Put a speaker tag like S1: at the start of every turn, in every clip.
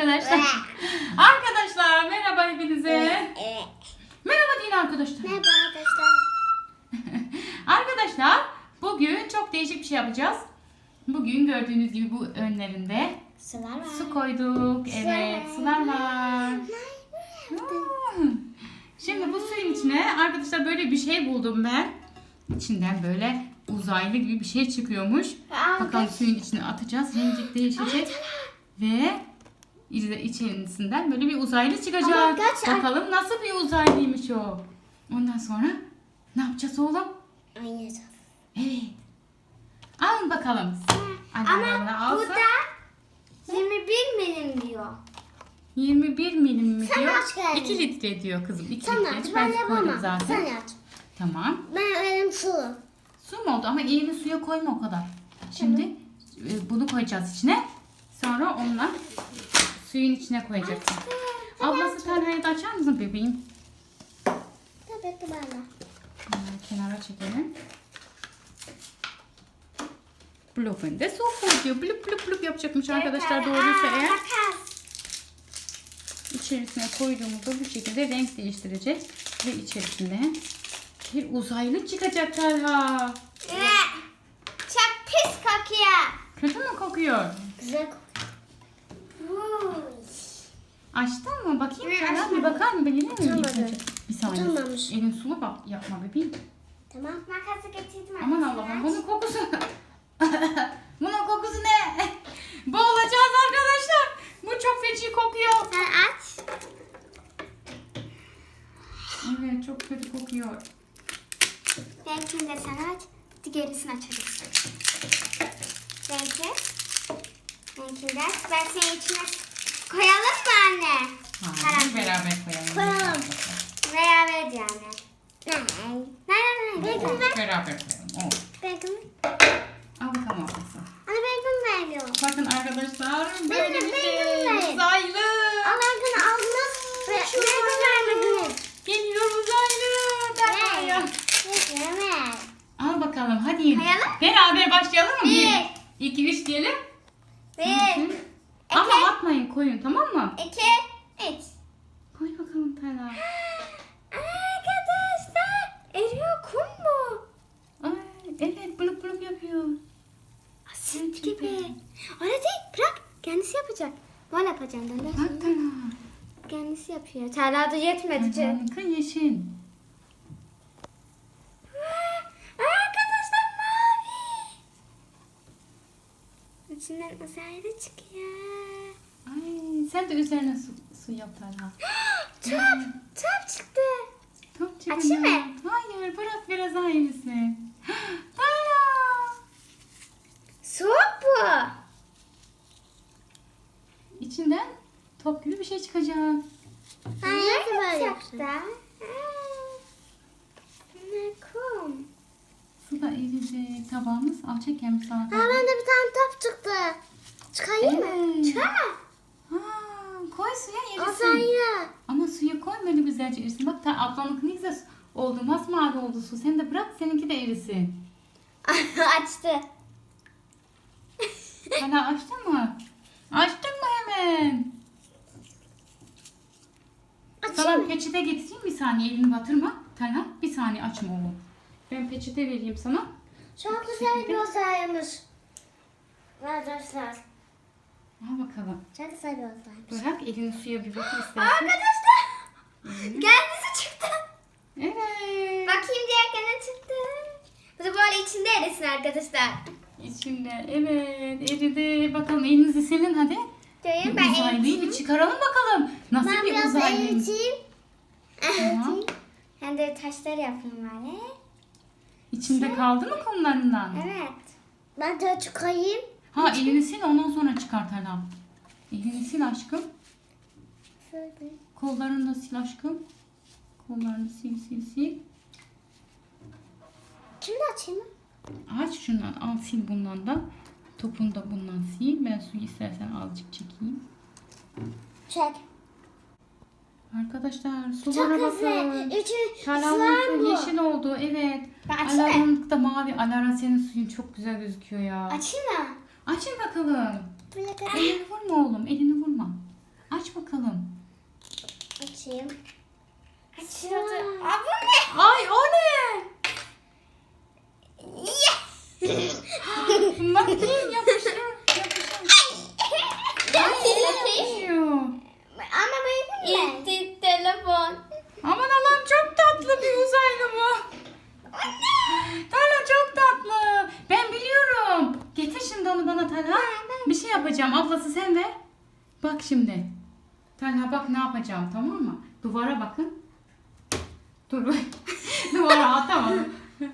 S1: arkadaşlar. arkadaşlar merhaba hepinize. Merhaba deyin arkadaşlar.
S2: Merhaba arkadaşlar.
S1: Arkadaşlar bugün çok değişik bir şey yapacağız. Bugün gördüğünüz gibi bu önlerinde
S2: Sular var.
S1: su koyduk. Evet sular var. Hmm. Şimdi bu suyun içine arkadaşlar böyle bir şey buldum ben. İçinden böyle uzaylı gibi bir şey çıkıyormuş. Bakalım suyun içine atacağız. Rengi değişecek. Ve içerisinden böyle bir uzaylı
S2: Ama
S1: çıkacak.
S2: kaç-
S1: Bakalım nasıl bir uzaylıymış o. Ondan sonra ne yapacağız oğlum?
S2: Oynayacağız.
S1: Evet. Alın bakalım. Annem
S2: Ama
S1: alsın.
S2: burada 21 milim diyor.
S1: 21 milim mi
S2: Sen
S1: diyor?
S2: aç kendin.
S1: 2 litre diyor kızım. 2
S2: Sen
S1: litre.
S2: aç
S1: Ben,
S2: ben
S1: koydum
S2: yapamam.
S1: zaten.
S2: Sen aç.
S1: Tamam.
S2: Ben benim su.
S1: Su mu oldu? Ama elini suya koyma o kadar. Şimdi e, bunu koyacağız içine. Sonra onunla suyun içine koyacaksın. Ablası Talha'yı da açar mısın bebeğim?
S2: Tabii ki.
S1: Bunları kenara çekelim. Blub'un de su koyuyor. Blub blub blub yapacakmış arkadaşlar doğruysa eğer. İçerisine koyduğumuzda bu şekilde renk değiştirecek. Ve içerisinde bir uzaylı çıkacak Talha.
S2: Ee, Çok pis kokuyor.
S1: Kötü mü kokuyor?
S2: Güzel kokuyor.
S1: Açtın mı? Bakayım
S2: Evet,
S1: Talha bir
S2: açmadım.
S1: bakar mı?
S2: Açamadım.
S1: önce? Bir saniye.
S2: Açamamış.
S1: Elin sulu bak yapma bebeğim.
S2: Tamam. Makası getirdim.
S1: Aman Allah'ım bunun kokusu. bunun kokusu ne? Boğulacağız arkadaşlar. Bu çok feci kokuyor.
S2: Sen aç.
S1: Evet çok kötü kokuyor.
S2: Benimkini de sen aç. Diğerisini açarız. Benimki. Benimkini de. Ben senin içine koyalım mı anne?
S1: Hayır, beraber koyalım.
S2: Koyalım. Beraber yani. Ne? Ne ne ne? Benimkini
S1: Oldu,
S2: ver.
S1: Beraber koyalım. Oldu.
S2: Benimkini.
S1: Al bakalım ablası.
S2: Anne benimkini veriyor.
S1: Bakın arkadaşlar böyle bir şey.
S2: benim.
S1: Uzaylı.
S2: Al benimkini aldınız. Ve benimkini vermediniz.
S1: Geliyor uzaylı. Ben
S2: Ver.
S1: koyayım.
S2: Ver.
S1: Al bakalım hadi.
S2: Koyalım.
S1: Beraber başlayalım mı?
S2: Bir.
S1: 2 3 diyelim.
S2: Bir.
S1: Ama
S2: İki.
S1: atmayın koyun tamam mı?
S2: İki. Üç.
S1: Koy bakalım Tala.
S2: Arkadaşlar. Eriyor kum bu.
S1: Ay, evet blup blup yapıyor.
S2: Asit gibi. Öyle değil. Bırak. Kendisi yapacak. Böyle yapacağım. Ben de
S1: Bak Tala.
S2: kendisi yapıyor. Talha da yetmedi.
S1: Harika yeşil.
S2: Arkadaşlar mavi. İçinden uzaylı çıkıyor.
S1: Sen de üzerine su, su yap Tala.
S2: Top. Top çıktı.
S1: Top
S2: Açayım
S1: çıkıyor.
S2: mı?
S1: Hayır bırak biraz daha iyisin. Tala.
S2: Soğuk bu.
S1: İçinden top gibi bir şey çıkacak.
S2: Hayır böyle yaptı. Ne kum.
S1: Su da eriyecek. Tabağımız alçak mi sana?
S2: Ha bende bir tane top çıktı. Çıkarayım mı?
S1: Evet.
S2: Çıkar mı?
S1: Ha, koy suya erisin.
S2: Uzaylı.
S1: Ama suya koy böyle güzelce erisin. Bak ta ne güzel oldu. Masmavi oldu su. Sen de bırak seninki de erisin.
S2: Açtı.
S1: Hala açtın mı? Açtın mı hemen? Sana
S2: Açayım mı?
S1: peçete getireyim bir saniye elini batırma. Talha bir saniye açma oğlum. Ben peçete vereyim sana.
S2: Çok güzel bir uzaylıymış. Arkadaşlar.
S1: Al bakalım.
S2: Çok güzel bir uzaymış.
S1: Bırak elini suya bir batır istersen.
S2: Arkadaşlar. Kendisi çıktı.
S1: Evet.
S2: Bakayım diğerken ne çıktı. Bu da böyle içinde erisin arkadaşlar.
S1: İçinde evet eridi. Bakalım elinizi silin hadi. Bir
S2: ben
S1: uzaylıyı bir
S2: eriteyim.
S1: çıkaralım bakalım. Nasıl
S2: Ben
S1: bir
S2: biraz
S1: uzaylı?
S2: eriteyim.
S1: Tamam.
S2: Ben de taşlar yapayım böyle.
S1: İçinde kaldı mı kumlarından?
S2: Evet. Ben de çıkayım.
S1: Ha elini sil ondan sonra çıkart. Elini sil aşkım.
S2: Şöyle.
S1: Kollarını da sil aşkım. Kollarını sil sil sil.
S2: Şimdi açayım mı?
S1: Aç şundan al sil bundan da. Topunu da bundan sil. Ben suyu istersen azıcık çekeyim.
S2: Çek.
S1: Arkadaşlar
S2: Çok
S1: sulara
S2: hızlı.
S1: bakın.
S2: Üçü bu.
S1: yeşil oldu evet.
S2: Ben açayım mı?
S1: Alarmın da mavi. Alara senin suyun çok güzel gözüküyor ya.
S2: Açayım mı?
S1: Açın bakalım.
S2: Böyle kadar.
S1: Elini vurma oğlum elini vurma. Aç bakalım.
S2: Açayım. Açıldı. Aa bu ne?
S1: Ay o ne? Bakayım yapıştır.
S2: Ama benim ne? İlk telefon.
S1: Aman Allah'ım çok tatlı bir uzaylı bu. Talha çok tatlı. Ben biliyorum. Getir şimdi onu bana Talha. Bir şey yapacağım. Ablası sen de. Bak şimdi. Talha bak ne yapacağım tamam mı? Duvara bakın. Dur. Duvara atamadım.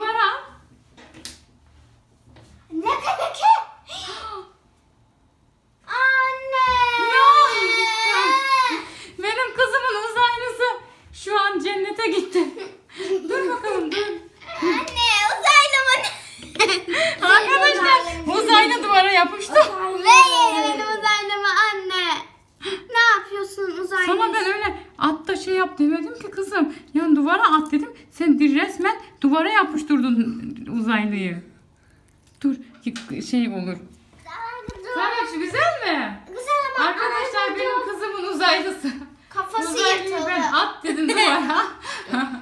S1: Duvara at.
S2: Ne kadar Anne.
S1: Benim kızımın uzaylısı şu an cennete gitti. dur bakalım dur.
S2: Anne uzaylı mı?
S1: Arkadaşlar uzaylı duvara yapıştı.
S2: Ve benim uzaylımı anne. Ne yapıyorsun uzaylı?
S1: Sana ben öyle at da şey yap demedim ki kızım. Yani duvara at dedim. Sen resmen duvara yapıştırdın uzaylıyı. Dur şey olur. Sarhoş güzel mi?
S2: Güzel ama
S1: Arkadaşlar benim kızımın uzaylısı.
S2: kafası
S1: Uzaylıyı
S2: yırtıldı.
S1: ben at dedim duvara.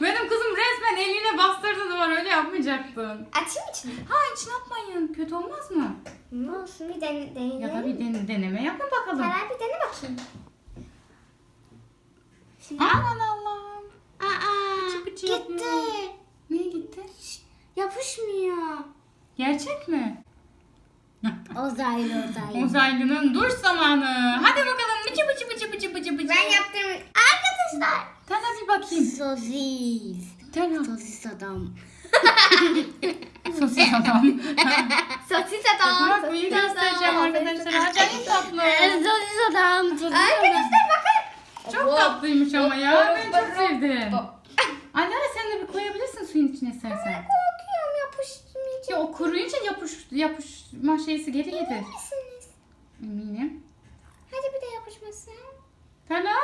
S1: benim kızım resmen eline bastırdı duvara öyle yapmayacaktın.
S2: Açayım içini.
S1: Ha içine atmayın kötü olmaz mı?
S2: Olsun bir dene, deneyelim.
S1: Ya da bir den- deneme yapın bakalım.
S2: Karar bir dene bakayım. Şimdi
S1: Aman Allah'ım.
S2: Aa,
S1: Bıçı bıçı
S2: gitti.
S1: yapıyor. Niye gitti?
S2: Yapışmıyor.
S1: Gerçek mi?
S2: Uzaylı uzaylı.
S1: Uzaylının duş zamanı. Hadi bakalım bıcı bıcı bıcı bıcı bıcı bıcı.
S2: Ben yaptım. Arkadaşlar.
S1: Tana bir bakayım.
S2: Sosis.
S1: Tana.
S2: Sosis adam.
S1: Sosis adam.
S2: Sosis adam.
S1: Bak bunu göstereceğim arkadaşlar. Acayip tatlı.
S2: Sosis adam. Arkadaşlar bakın.
S1: Çok tatlıymış ama ya. Ben çok sevdim. Alara sen de bir koyabilirsin suyun içine istersen.
S2: Korkuyorum yapışmayacak.
S1: Ya o kuruyunca yapış, yapışma şeysi geri gelir.
S2: Misiniz?
S1: Eminim.
S2: Hadi bir de yapışmasın.
S1: Tana.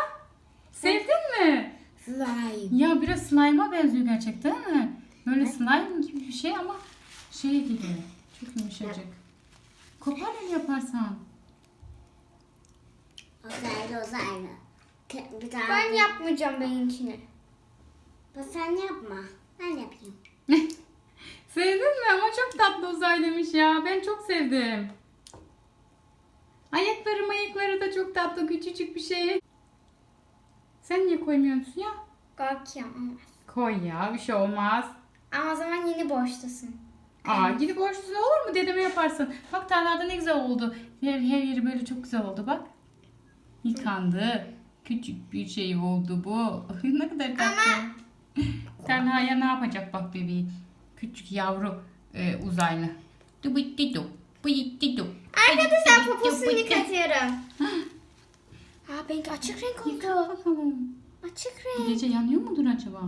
S1: Sevdin mi?
S2: Slime.
S1: Ya biraz slime'a benziyor gerçekten değil mi? Böyle slime gibi bir şey ama şey gibi. Çok yumuşacık. Kopar yaparsan.
S3: Uzaylı uzaylı. Te- Bir tane.
S2: Ben yapmayacağım benimkini.
S3: Bu sen yapma. Ben yapayım.
S1: Sevdin mi? Ama çok tatlı uzaylıymış ya. Ben çok sevdim. Ayakları mayakları da çok tatlı. Küçücük bir şey. Sen niye koymuyorsun ya?
S2: Korkuyorum.
S1: Koy ya. Bir şey olmaz.
S2: Ama o zaman yeni boştasın.
S1: Aa gidip boşluğun olur mu? Dedeme yaparsın. Bak tarlada ne güzel oldu. Her, her yeri böyle çok güzel oldu bak. Yıkandı. Küçük bir şey oldu bu. ne kadar tatlı. Talha'ya ne yapacak bak bebeği. Küçük yavru e, uzaylı.
S2: Arkadaşlar poposunu yıkatıyorum. Aa benimki açık renk oldu.
S1: bakalım.
S2: Açık renk.
S1: Gece yanıyor mudur acaba?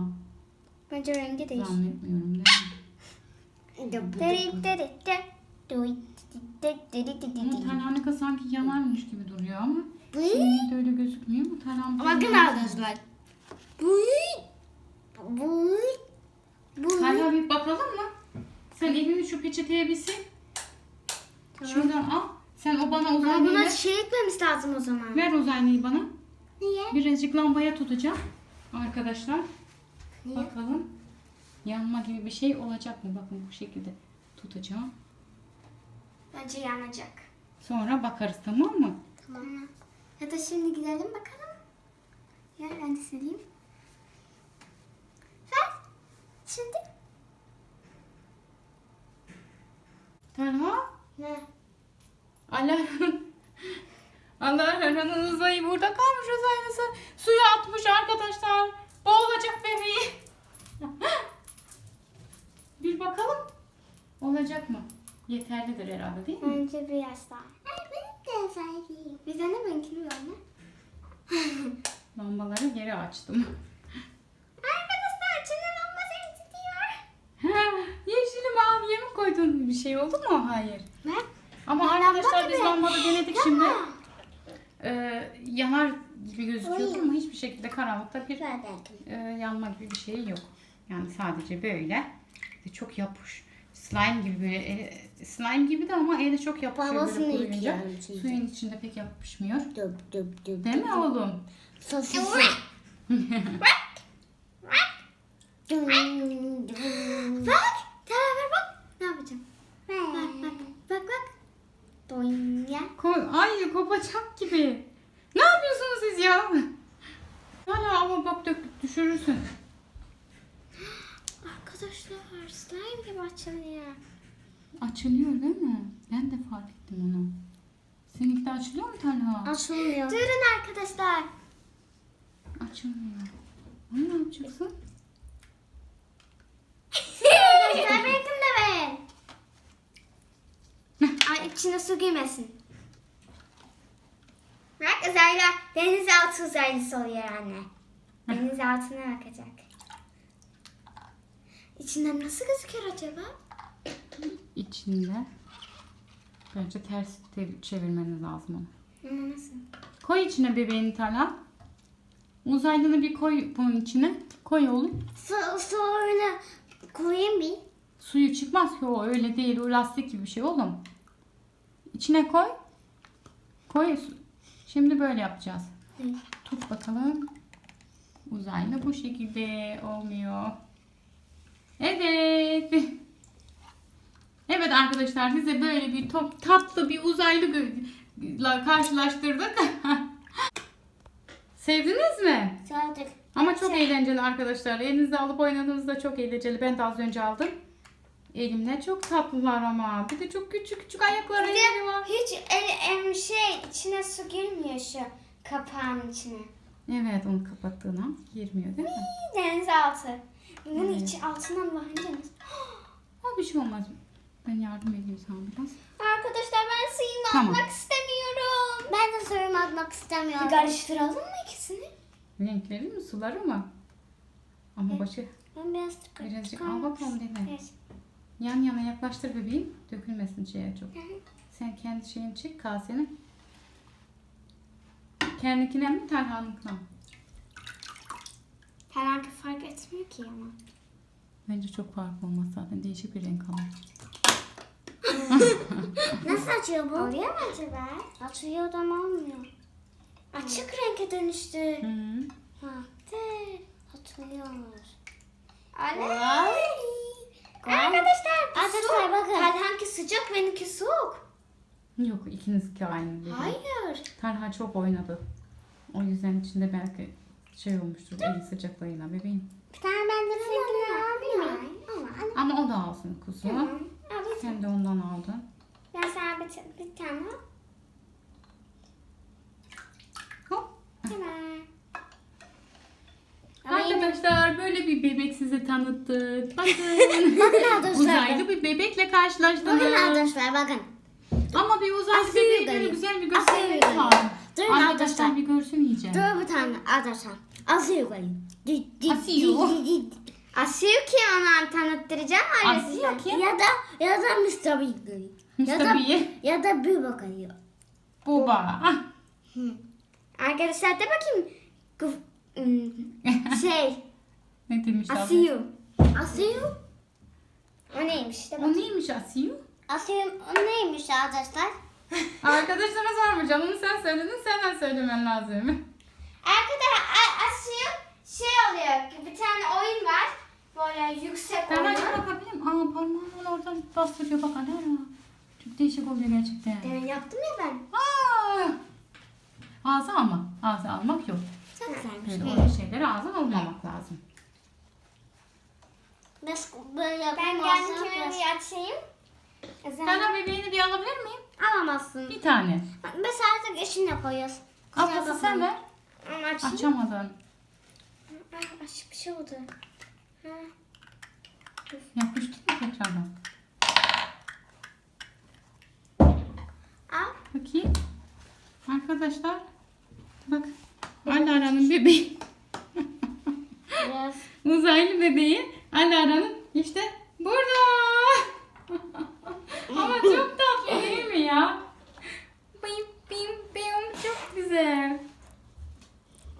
S2: Bence rengi değişti.
S1: Zannetmiyorum değil mi? Ama Talha'nınki sanki yanarmış gibi duruyor ama.
S3: Bu.
S1: Şimdi öyle gözükmüyor mu Talha'nın?
S3: Bakın arkadaşlar. Bu. Bu. Bu.
S1: Talha bir bakalım mı? Sen elini şu peçeteye bir sil. Şuradan al. Sen o bana
S2: Ama
S1: uzaylıyı
S2: buna
S1: ver.
S2: şey eklememiz lazım o zaman.
S1: Ver uzaylıyı bana.
S3: Niye?
S1: Birazcık lambaya tutacağım. Arkadaşlar.
S3: Niye?
S1: Bakalım. Yanma gibi bir şey olacak mı? Bakın bu şekilde tutacağım.
S2: Bence yanacak.
S1: Sonra bakarız tamam mı?
S2: Tamam. Ya da şimdi gidelim bakalım. Ya ben de sileyim. Ver. Şimdi.
S1: Talha.
S2: Ne?
S1: Alara'nın Alara'nın uzayı burada kalmış uzaylısı. Suya atmış arkadaşlar. Boğulacak bebeği. bir bakalım. Olacak mı? Yeterlidir herhalde değil mi?
S2: Bence biraz daha.
S3: Uzaylı.
S2: Bir tane benimkini ver ne?
S1: Lambaları geri açtım.
S2: Arkadaşlar içinde lamba sesi diyor.
S1: Ha, Yeşili maviye mi koydun? Bir şey oldu mu? Hayır.
S2: Ne?
S1: Ama arkadaşlar biz
S2: gibi.
S1: denedik şimdi. Ee, yanar gibi gözüküyordu
S3: Oy.
S1: ama hiçbir şekilde karanlıkta bir e, yanma gibi bir şey yok. Yani sadece böyle. Bir de çok yapış. Slime gibi böyle e, slime gibi de ama ele çok yapışıyor
S3: Babasını
S1: böyle kuruyunca.
S3: yıkayalım şimdi.
S1: Suyun içinde pek yapışmıyor.
S3: Düp düp düp.
S1: Değil mi oğlum?
S3: Dum.
S2: Bak. Ver bak. Ne yapacağım? Bak bak. Bak bak. Doyun ya.
S1: Ko- Ay kopacak gibi. Ne yapıyorsunuz siz ya? Hala ama bak dök, düşürürsün.
S2: Arkadaşlar slime gibi açılıyor.
S1: Açılıyor değil mi? Ben de fark ettim onu. Seninki de açılıyor mu Talha?
S3: Açılmıyor.
S2: Durun arkadaşlar.
S1: Açılmıyor. Onu ne yapacaksın?
S2: Arkadaşlar benimkini de verin. Ay içine su girmesin. Bak uzaylı, denizaltı uzaylısı oluyor anne. Denizaltına bakacak. İçinden nasıl gözüküyor acaba?
S1: İçinde. Bence ters te- çevirmeniz lazım onu.
S2: Ama nasıl?
S1: Koy içine bebeğini Talha. Uzaylını bir koy bunun içine. Koy oğlum.
S3: So, sonra koyayım bir.
S1: Suyu çıkmaz ki o öyle değil. O lastik gibi bir şey oğlum. İçine koy. Koy. Şimdi böyle yapacağız.
S2: Hı.
S1: Tut bakalım. Uzaylı bu şekilde olmuyor. Evet. Evet arkadaşlar size böyle bir top, tatlı bir uzaylı gö- karşılaştırdık. Sevdiniz mi?
S3: Sadık.
S1: Ama çok eğlenceli arkadaşlar. Elinizde alıp oynadığınızda çok eğlenceli. Ben de az önce aldım. Elimle çok tatlılar ama. Bir de çok küçük küçük ayakları elleri var.
S2: hiç el, em, şey içine su girmiyor şu kapağın içine.
S1: Evet onu kapattığına girmiyor değil mi?
S2: Denizaltı. Bunun
S1: Evet.
S2: içi altından bakınca nasıl?
S1: Ama bir şey olmaz. Ben yardım edeyim sana biraz.
S2: Arkadaşlar ben suyunu
S1: Tamam.
S2: atmak istemiyorum.
S3: Ben de suyumu atmak istemiyorum.
S2: Bir karıştıralım mı ikisini?
S1: Renkleri mi suları mı? Ama başı
S3: Ben biraz tıkır
S1: birazcık al bakalım dene.
S2: Evet.
S1: Yan yana yaklaştır bebeğim. Dökülmesin şeye çok. Sen kendi şeyini çek kaseni. Kendikine mi Talha'nınkine mi?
S2: Herhangi fark etmiyor ki ama.
S1: Bence çok farklı olmaz zaten. Değişik bir renk alır.
S3: Nasıl açıyor bu?
S2: Oluyor mu acaba?
S3: Açıyor da olmuyor.
S2: Açık renke dönüştü.
S1: Hı -hı.
S3: Ha.
S2: De.
S3: Atılıyormuş.
S2: Ay. Arkadaşlar bu
S3: Arkadaşlar
S2: su.
S3: bakın.
S2: Talhanki sıcak benimki soğuk.
S1: Yok ikiniz ki aynı değil.
S2: Hayır.
S1: Talha çok oynadı. O yüzden içinde belki şey olmuştur. El sıcaklığıyla bebeğim.
S3: Bir tane ben de seninkini alabilir miyim? Ama
S1: Ama o da alsın kuzu.
S2: Al bir
S1: Sen de ondan aldın.
S2: Ben sana bir, bir tane al.
S1: Hop.
S2: Tamam.
S1: Arkadaşlar böyle bir bebek size tanıttık. Bakın.
S3: Bakın arkadaşlar.
S1: Uzaylı bir bebekle
S3: Bakın
S1: karşılaştınız.
S3: arkadaşlar bakın.
S1: Ama bir uzaylı
S3: Asıl
S1: bebeğin böyle güzel bir
S3: yukarı.
S1: var.
S3: Durun
S1: Arkadaşlar
S3: arkadaşlar.
S1: bir görsün iyice.
S3: Dur bir tane arkadaşlar. Asıyor koyayım. Di-
S2: Asiyu ki ona tanıttıracağım öyle size.
S1: Asıyor ki.
S3: Ya da ya da Mr. Big. Ya da
S1: Mr.
S3: Ya da bir bakıyor.
S1: Buba. Ah.
S2: Arkadaşlar de bakayım. Im, şey.
S1: Ne demiş abi?
S2: Asiyu.
S3: Asıyor.
S2: O neymiş? De
S1: O
S2: bakayım.
S1: neymiş Asiyu?
S3: Asıyor o neymiş arkadaşlar?
S1: Arkadaşlara sormayacağım. Onu sen söyledin. Senden söylemen lazım.
S2: Arkadaşlar A- Asiyu şey oluyor. Bir tane oyun var. Böyle yüksek
S1: Ben
S2: oyun.
S1: acaba bakabilir miyim? Aa parmağımla oradan bastırıyor. Bak Alara. Çok değişik oluyor gerçekten.
S2: Demin yaptım ya ben.
S1: Aa! Ağza alma. Ağza almak yok.
S3: Çok güzelmiş.
S1: Böyle öyle şeyleri ağza almamak lazım.
S3: Biz böyle
S2: Ben
S3: yapamazsak
S2: kendimi bir açayım.
S1: Sana bebeğini bir alabilir miyim?
S3: Alamazsın.
S1: Bir tane.
S3: Biz artık eşinle koyuyoruz.
S1: Ablası sen ver.
S2: Açayım.
S1: Açamadın.
S2: Ah, açık bir şey oldu. Ha.
S1: Yapıştı mı tekrardan?
S2: Al.
S1: Bakayım. Arkadaşlar. Bak. Alara'nın bebeği.
S3: Biraz.
S1: Uzaylı bebeği. Alara'nın işte burada. Ama çok ya? Bim bim bim çok güzel.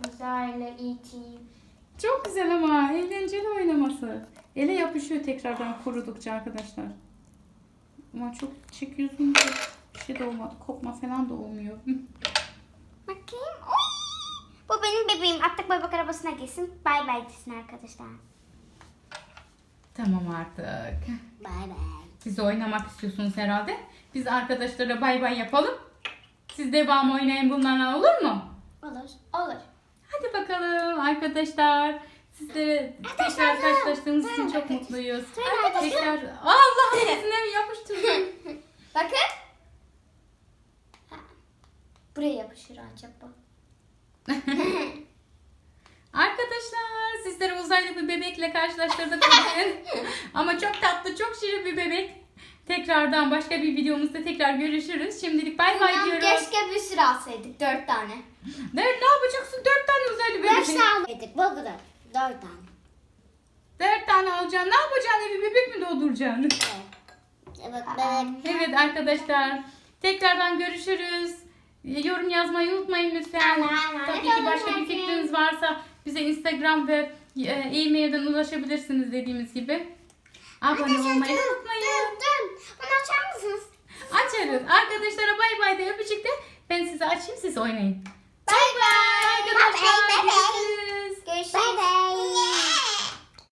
S2: Uzaylı E.T.
S1: Çok güzel ama eğlenceli oynaması. Ele yapışıyor tekrardan kurudukça arkadaşlar. Ama çok çekiyorsun da bir şey de olmadı. Kopma falan da olmuyor.
S2: Bakayım. Oy! Bu benim bebeğim. Artık bebek arabasına girsin. Bay bay desin arkadaşlar.
S1: Tamam artık.
S3: Bay bay.
S1: Siz de oynamak istiyorsunuz herhalde. Biz arkadaşlara bay bay yapalım. Siz devam oynayın bunlarla olur mu?
S2: Olur. Olur.
S1: Hadi bakalım arkadaşlar. Sizlere tekrar karşılaştığımız için çok mutluyuz. Tekrar Allah yüzüne mi yapıştırdım?
S2: Bakın. Buraya yapışır ancak bu.
S1: Arkadaşlar sizlere uzaylı bir bebekle karşılaştırdık bugün. Ama çok tatlı, çok şirin bir bebek. Tekrardan başka bir videomuzda tekrar görüşürüz. Şimdilik bay bay diyoruz.
S2: Keşke bir sürü alsaydık. Dört tane.
S1: Ne, ne yapacaksın? Dört tane uzaylı bebek.
S3: Beş tane yedik. Bu kadar. Dört tane.
S1: Dört tane alacaksın. Ne yapacaksın? Evi bebek mi dolduracaksın?
S3: Evet bebek.
S1: Evet arkadaşlar. Tekrardan görüşürüz. Yorum yazmayı unutmayın lütfen. Tabii ki başka bir fikriniz varsa bize Instagram ve e, e-mailden ulaşabilirsiniz dediğimiz gibi. Abone olmayı unutmayın.
S2: Bunu açar mısınız?
S1: Açarız. Arkadaşlara bay bay de öpücük de ben size açayım siz oynayın.
S2: Bay bay.
S1: Arkadaşlar
S2: görüşürüz. Görüşürüz. Bay
S1: bay.